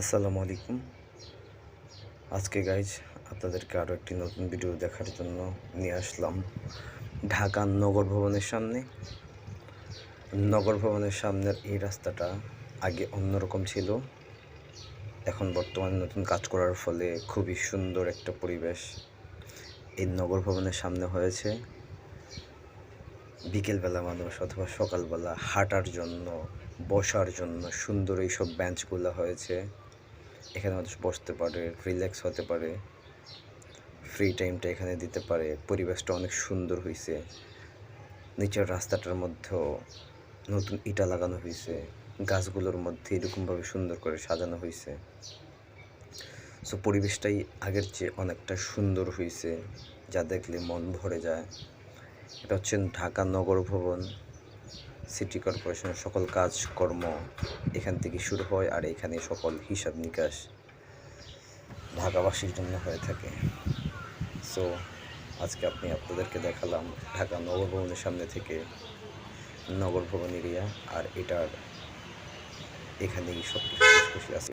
আসসালামু আলাইকুম। আজকে গাইজ আপনাদেরকে আরও একটি নতুন ভিডিও দেখার জন্য নিয়ে আসলাম। ঢাকা নগর ভবনের সামনে। নগর ভবনের সামনের এই রাস্তাটা আগে অন্যরকম ছিল। এখন বর্তমানে নতুন কাজ করার ফলে খুবই সুন্দর একটা পরিবেশ এই নগর ভবনের সামনে হয়েছে। বিকেলবেলা মানুষ অথবা সকালবেলা হাঁটার জন্য, বসার জন্য সুন্দর এইসব বেঞ্চগুলো হয়েছে। এখানে মানুষ বসতে পারে রিল্যাক্স হতে পারে ফ্রি টাইমটা এখানে দিতে পারে, পরিবেশটা অনেক সুন্দর হয়েছে নিচের রাস্তাটার মধ্যেও নতুন ইটা লাগানো হয়েছে গাছগুলোর মধ্যে এরকমভাবে সুন্দর করে সাজানো হয়েছে সো পরিবেশটাই আগের চেয়ে অনেকটা সুন্দর হয়েছে যা দেখলে মন ভরে যায়। এটা হচ্ছে ঢাকা নগর ভবন। সিটি কর্পোরেশনের সকল কাজকর্ম এখান থেকে শুরু হয় আর এখানে সকল হিসাব নিকাশ ঢাকাবাসীর জন্য হয়ে থাকে। সো আজকে আপনি আপনাদেরকে দেখালাম ঢাকা নগর ভবনের সামনে থেকে নগর ভবন এরিয়া আর এটার এখানেই সব কিছু আছে